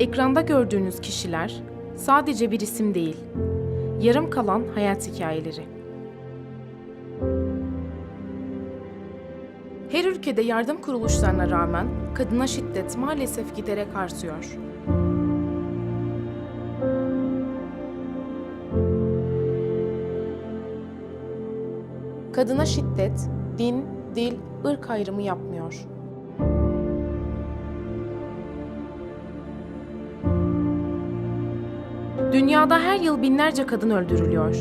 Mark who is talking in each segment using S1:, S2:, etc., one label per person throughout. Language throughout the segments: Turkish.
S1: Ekranda gördüğünüz kişiler sadece bir isim değil, yarım kalan hayat hikayeleri. Her ülkede yardım kuruluşlarına rağmen kadına şiddet maalesef giderek artıyor. Kadına şiddet din, dil, ırk ayrımı yapmıyor. Dünyada her yıl binlerce kadın öldürülüyor.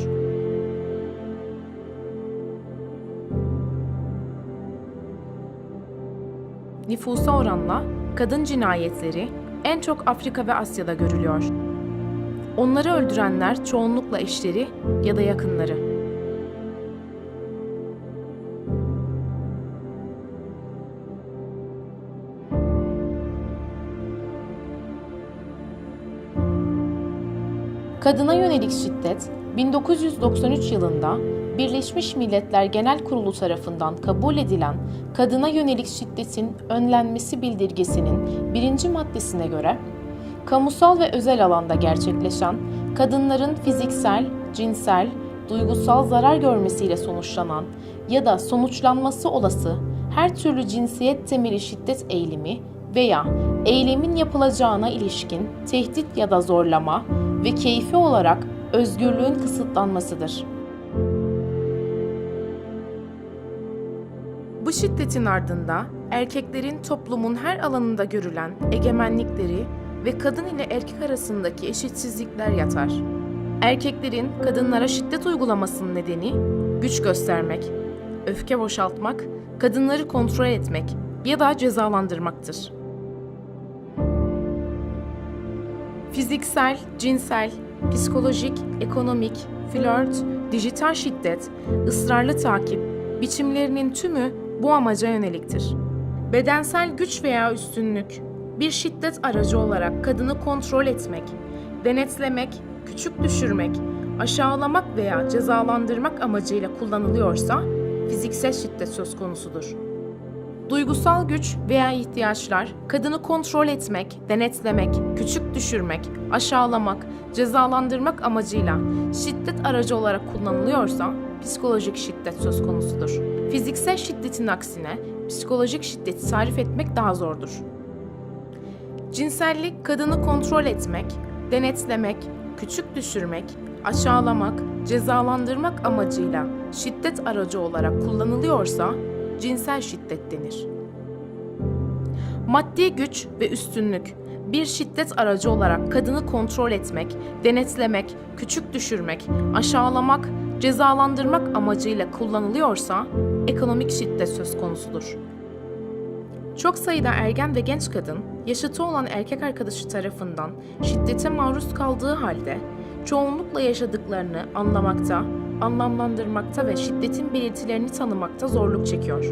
S1: Nüfusa oranla kadın cinayetleri en çok Afrika ve Asya'da görülüyor. Onları öldürenler çoğunlukla eşleri ya da yakınları. Kadına yönelik şiddet 1993 yılında Birleşmiş Milletler Genel Kurulu tarafından kabul edilen kadına yönelik şiddetin önlenmesi bildirgesinin birinci maddesine göre kamusal ve özel alanda gerçekleşen kadınların fiziksel, cinsel, duygusal zarar görmesiyle sonuçlanan ya da sonuçlanması olası her türlü cinsiyet temeli şiddet eğilimi veya eylemin yapılacağına ilişkin tehdit ya da zorlama ve keyfi olarak özgürlüğün kısıtlanmasıdır. Bu şiddetin ardında erkeklerin toplumun her alanında görülen egemenlikleri ve kadın ile erkek arasındaki eşitsizlikler yatar. Erkeklerin kadınlara şiddet uygulamasının nedeni güç göstermek, öfke boşaltmak, kadınları kontrol etmek ya da cezalandırmaktır. Fiziksel, cinsel, psikolojik, ekonomik, flört, dijital şiddet, ısrarlı takip biçimlerinin tümü bu amaca yöneliktir. Bedensel güç veya üstünlük bir şiddet aracı olarak kadını kontrol etmek, denetlemek, küçük düşürmek, aşağılamak veya cezalandırmak amacıyla kullanılıyorsa fiziksel şiddet söz konusudur. Duygusal güç veya ihtiyaçlar kadını kontrol etmek, denetlemek, küçük düşürmek, aşağılamak, cezalandırmak amacıyla şiddet aracı olarak kullanılıyorsa psikolojik şiddet söz konusudur. Fiziksel şiddetin aksine psikolojik şiddeti tarif etmek daha zordur. Cinsellik kadını kontrol etmek, denetlemek, küçük düşürmek, aşağılamak, cezalandırmak amacıyla şiddet aracı olarak kullanılıyorsa cinsel şiddet denir. Maddi güç ve üstünlük bir şiddet aracı olarak kadını kontrol etmek, denetlemek, küçük düşürmek, aşağılamak, cezalandırmak amacıyla kullanılıyorsa ekonomik şiddet söz konusudur. Çok sayıda ergen ve genç kadın, yaşıtı olan erkek arkadaşı tarafından şiddete maruz kaldığı halde çoğunlukla yaşadıklarını anlamakta, anlamlandırmakta ve şiddetin belirtilerini tanımakta zorluk çekiyor.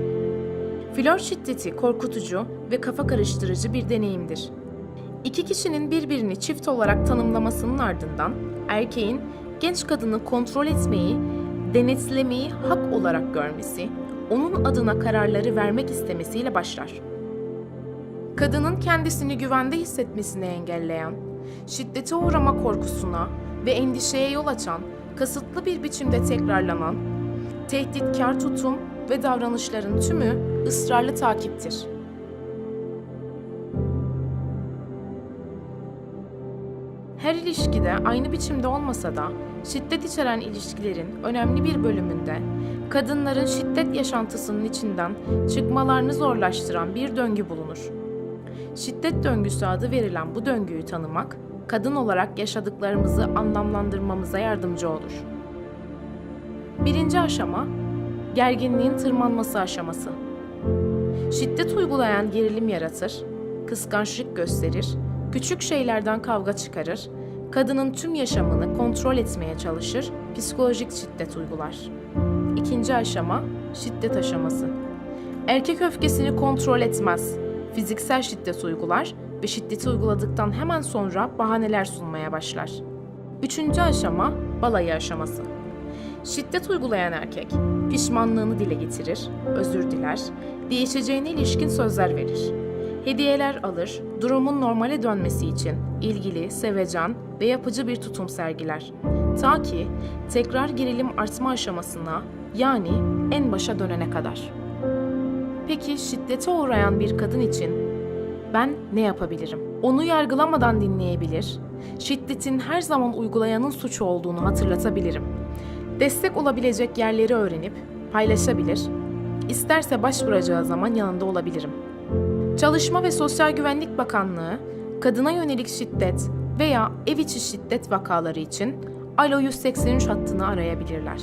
S1: Flört şiddeti korkutucu ve kafa karıştırıcı bir deneyimdir. İki kişinin birbirini çift olarak tanımlamasının ardından erkeğin genç kadını kontrol etmeyi, denetlemeyi hak olarak görmesi, onun adına kararları vermek istemesiyle başlar. Kadının kendisini güvende hissetmesini engelleyen, şiddete uğrama korkusuna ve endişeye yol açan, kasıtlı bir biçimde tekrarlanan, tehditkar tutum ve davranışların tümü ısrarlı takiptir. Her ilişkide aynı biçimde olmasa da şiddet içeren ilişkilerin önemli bir bölümünde kadınların şiddet yaşantısının içinden çıkmalarını zorlaştıran bir döngü bulunur. Şiddet döngüsü adı verilen bu döngüyü tanımak, kadın olarak yaşadıklarımızı anlamlandırmamıza yardımcı olur. Birinci aşama, gerginliğin tırmanması aşaması. Şiddet uygulayan gerilim yaratır, kıskançlık gösterir, küçük şeylerden kavga çıkarır, kadının tüm yaşamını kontrol etmeye çalışır, psikolojik şiddet uygular. İkinci aşama, şiddet aşaması. Erkek öfkesini kontrol etmez, fiziksel şiddet uygular ve şiddeti uyguladıktan hemen sonra bahaneler sunmaya başlar. Üçüncü aşama, balayı aşaması. Şiddet uygulayan erkek, pişmanlığını dile getirir, özür diler, değişeceğine ilişkin sözler verir. Hediyeler alır, durumun normale dönmesi için ilgili, sevecen ve yapıcı bir tutum sergiler. Ta ki tekrar gerilim artma aşamasına yani en başa dönene kadar. Peki şiddete uğrayan bir kadın için ben ne yapabilirim? Onu yargılamadan dinleyebilir, şiddetin her zaman uygulayanın suçu olduğunu hatırlatabilirim. Destek olabilecek yerleri öğrenip paylaşabilir, isterse başvuracağı zaman yanında olabilirim. Çalışma ve Sosyal Güvenlik Bakanlığı, kadına yönelik şiddet veya ev içi şiddet vakaları için Alo 183 hattını arayabilirler.